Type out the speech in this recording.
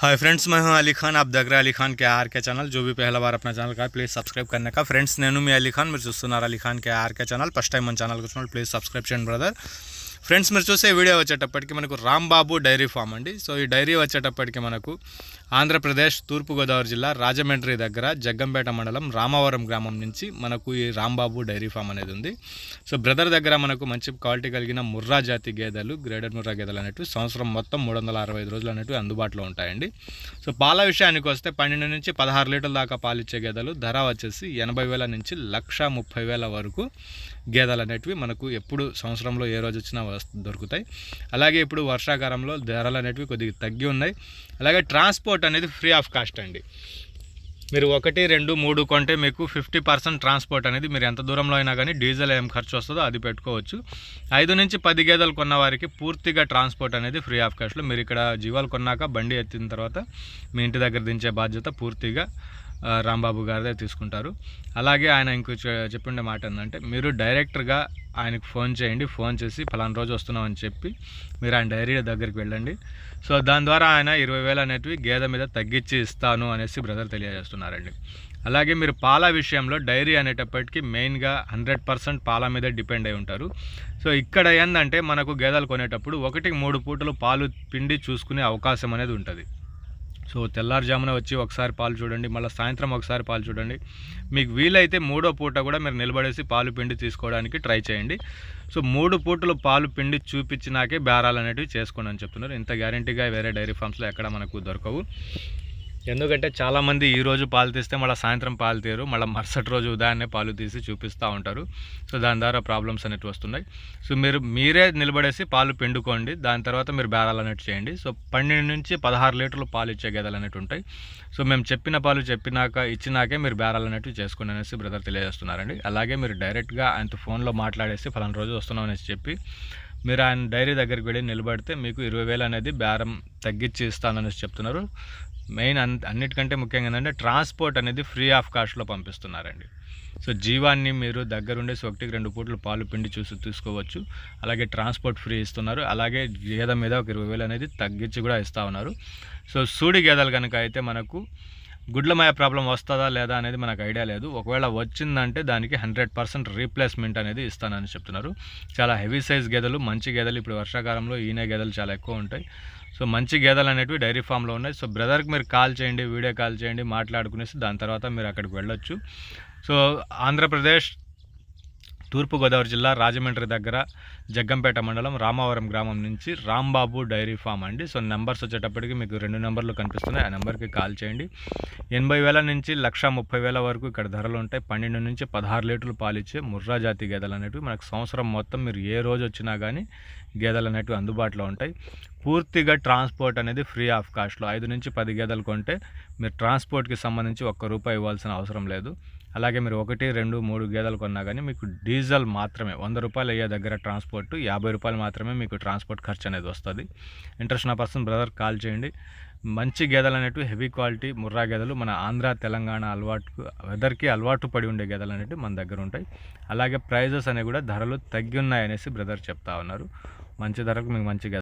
Hi friends मैं हूँ अली खान। आप देख रहे हैं Ali Khan K R K channel, जो भी पहला बार अपना चैनल का है प्लीज़ सब्सक्राइब करने का। फ्रेंड्स नैनू में अली खान, मेरे सुनार Ali Khan K R K channel first time मन चैनल को सुन प्लीज़ सब्सक्रिप्शन ब्रदर ఫ్రెండ్స్ మీరు చూసే వీడియో వచ్చేటప్పటికి మనకు రాంబాబు డైరీ ఫామ్ అండి. సో ఈ డైరీ వచ్చేటప్పటికి మనకు ఆంధ్రప్రదేశ్ తూర్పుగోదావరి జిల్లా రాజమండ్రి దగ్గర జగ్గంపేట మండలం రామవరం గ్రామం నుంచి మనకు ఈ రాంబాబు డైరీ ఫామ్ అనేది ఉంది. సో బ్రదర్ దగ్గర మనకు మంచి క్వాలిటీ కలిగిన ముర్రా జాతి గేదెలు గ్రేడెడ్ ముర్రా గేదెలు అనేవి సంవత్సరం మొత్తం మూడు వందల అరవై ఐదు రోజులు అనేవి అందుబాటులో ఉంటాయండి. సో పాల విషయానికి వస్తే పన్నెండు నుంచి పదహారు లీటర్ల దాకా పాలిచ్చే గేదెలు ధర వచ్చేసి ఎనభై వేల నుంచి లక్ష ముప్పై వేల వరకు గేదెలు అనేటివి మనకు ఎప్పుడు సంవత్సరంలో ఏ రోజు వచ్చినా దొరుకుతాయి. అలాగే ఇప్పుడు వర్షాకాలంలో ధరలు అనేటివి కొద్దిగా తగ్గి ఉన్నాయి. అలాగే ట్రాన్స్పోర్ట్ అనేది ఫ్రీ ఆఫ్ కాస్ట్ అండి. మీరు ఒకటి రెండు మూడు కొంటే మీకు ఫిఫ్టీ పర్సెంట్ ట్రాన్స్పోర్ట్ అనేది మీరు ఎంత దూరంలో అయినా కానీ డీజిల్ ఏం ఖర్చు వస్తుందో అది పెట్టుకోవచ్చు. ఐదు నుంచి పది గేదెలు కొన్న వారికి పూర్తిగా ట్రాన్స్పోర్ట్ అనేది ఫ్రీ ఆఫ్ కాస్ట్లో మీరు ఇక్కడ జీవాలు కొన్నాక బండి ఎత్తిన తర్వాత మీ ఇంటి దగ్గర దించే బాధ్యత పూర్తిగా రాంబాబు గారిదే తీసుకుంటారు. అలాగే ఆయన ఇంకో చె- చెప్పిండే మాట ఏంటంటే మీరు డైరెక్టర్గా ఆయనకు ఫోన్ చేయండి ఫోన్ చేసి ఫలానా రోజు వస్తున్నామని చెప్పి మీరు ఆయన డైరీ దగ్గరికి వెళ్ళండి. సో దాని ద్వారా ఆయన ఇరవై వేలు అనేటివి గేదె మీద తగ్గించి ఇస్తాను అనేసి బ్రదర్ తెలియజేస్తున్నారండి. అలాగే మీరు పాల విషయంలో డైరీ అనేటప్పటికీ మెయిన్గా హండ్రెడ్ పర్సెంట్ పాల మీద డిపెండ్ అయి ఉంటారు. సో ఇక్కడ ఏంటంటే మనకు గేదెలు కొనేటప్పుడు ఒకటికి మూడు పూటలు పాలు పిండి చూసుకునే అవకాశం అనేది ఉంటుంది. సో తెల్లారుజామున వచ్చి ఒకసారి పాలు చూడండి మళ్ళీ సాయంత్రం ఒకసారి పాలు చూడండి. మీకు వీలైతే మూడో పూట కూడా మీరు నిలబడేసి పాలు పిండి తీసుకోవడానికి ట్రై చేయండి. సో మూడు పూటలు పాలు పిండి చూపించినాకే బేరాలు అనేటివి చేసుకోండి అని చెప్తున్నారు. ఇంత గ్యారంటీగా వేరే డైరీ ఫామ్స్లో ఎక్కడ మనకు దొరకవు. ఎందుకంటే చాలామంది ఈ రోజు పాలు తీస్తే మళ్ళీ సాయంత్రం పాలు తీయరు మళ్ళీ మరుసటి రోజు ఉదయాన్నే పాలు తీసి చూపిస్తూ ఉంటారు. సో దాని ద్వారా ప్రాబ్లమ్స్ అనేవి వస్తున్నాయి. సో మీరు మీరే నిలబడేసి పాలు పిండుకోండి దాని తర్వాత మీరు బేరాలు అనేవి చేయండి. సో పన్నెండు నుంచి పదహారు లీటర్లు పాలు ఇచ్చే గేదెలు అనేవి ఉంటాయి. సో మేము చెప్పిన పాలు చెప్పినాక ఇచ్చినాకే మీరు బేరాలు అనేవి చేసుకోండి అనేసి బ్రదర్ తెలియజేస్తున్నారండి. అలాగే మీరు డైరెక్ట్గా ఆయనతో ఫోన్లో మాట్లాడేసి ఫలానా రోజు వస్తున్నాం అనేసి చెప్పి మీరు ఆయన డైరీ దగ్గరికి వెళ్ళి నిలబడితే మీకు ఇరవై వేలు అనేది బేరం తగ్గించి ఇస్తాననేసి చెప్తున్నారు. మెయిన్ అన్ అన్నిటికంటే ముఖ్యంగా ఏంటంటే ట్రాన్స్పోర్ట్ అనేది ఫ్రీ ఆఫ్ కాస్ట్లో పంపిస్తున్నారండి. సో జీవాన్ని మీరు దగ్గరుండేసి ఒకటికి రెండు పూటలు పాలు పిండి చూసి తీసుకోవచ్చు. అలాగే ట్రాన్స్పోర్ట్ ఫ్రీ ఇస్తున్నారు. అలాగే గేదె మీద ఒక ఇరవై వేలు అనేది తగ్గించి కూడా ఇస్తూ ఉన్నారు. సో సూడి గేదెలు కనుక అయితే మనకు గుడ్లమయ ప్రాబ్లం వస్తుందా లేదా అనేది మనకు ఐడియా లేదు. ఒకవేళ వచ్చిందంటే దానికి హండ్రెడ్ పర్సెంట్ రీప్లేస్మెంట్ అనేది ఇస్తానని చెప్తున్నారు. చాలా హెవీ సైజ్ గేదెలు మంచి గేదెలు ఇప్పుడు వర్షాకాలంలో ఈనే గేదెలు చాలా ఎక్కువ ఉంటాయి. సో మంచి గేదెలు అనేటివి డైరీ ఫామ్లో ఉన్నాయి. సో బ్రదర్కి మీరు కాల్ చేయండి వీడియో కాల్ చేయండి మాట్లాడుకునేసి దాని తర్వాత మీరు అక్కడికి వెళ్ళొచ్చు. సో ఆంధ్రప్రదేశ్ తూర్పుగోదావరి జిల్లా రాజమండ్రి దగ్గర జగ్గంపేట మండలం రామవరం గ్రామం నుంచి రాంబాబు డైరీ ఫామ్ అండి. సో నెంబర్స్ వచ్చేటప్పటికి మీకు రెండు నెంబర్లు కనిపిస్తున్నాయి. ఆ నెంబర్కి కాల్ చేయండి. ఎనభై వేల నుంచి లక్ష ముప్పై వేల వరకు ఇక్కడ ధరలు ఉంటాయి. పన్నెండు నుంచి పదహారు లీటర్లు పాలిచ్చే ముర్రా జాతి గేదెలు అనేటివి మనకు సంవత్సరం మొత్తం మీరు ఏ రోజు వచ్చినా కానీ గేదెలు అనేటివి అందుబాటులో ఉంటాయి. పూర్తిగా ట్రాన్స్పోర్ట్ అనేది ఫ్రీ ఆఫ్ కాస్ట్లో ఐదు నుంచి పది గేదెలు కొంటే మీరు ట్రాన్స్పోర్ట్కి సంబంధించి ఒక్క రూపాయి ఇవ్వాల్సిన అవసరం లేదు. అలాగే మీరు ఒకటి రెండు మూడు గేదెలు కొన్నా కానీ మీకు డీజిల్ మాత్రమే వంద రూపాయలు అయ్యే దగ్గర ట్రాన్స్పోర్ట్ యాభై రూపాయలు మాత్రమే మీకు ట్రాన్స్పోర్ట్ ఖర్చు అనేది వస్తుంది. ఇంట్రెస్ట్ ఉన్న పర్సన్ బ్రదర్ కాల్ చేయండి. మంచి గేదెలు అనేటివి హెవీ క్వాలిటీ ముర్రా గేదెలు మన ఆంధ్ర తెలంగాణ అలవాటుకు వెదర్కి అలవాటు పడి ఉండే గేదెలు అనేవి మన దగ్గర ఉంటాయి. అలాగే ప్రైజెస్ అనేవి కూడా ధరలు తగ్గి ఉన్నాయనేసి బ్రదర్ చెప్తా ఉన్నారు. మంచి ధరకు మీకు మంచి గేదె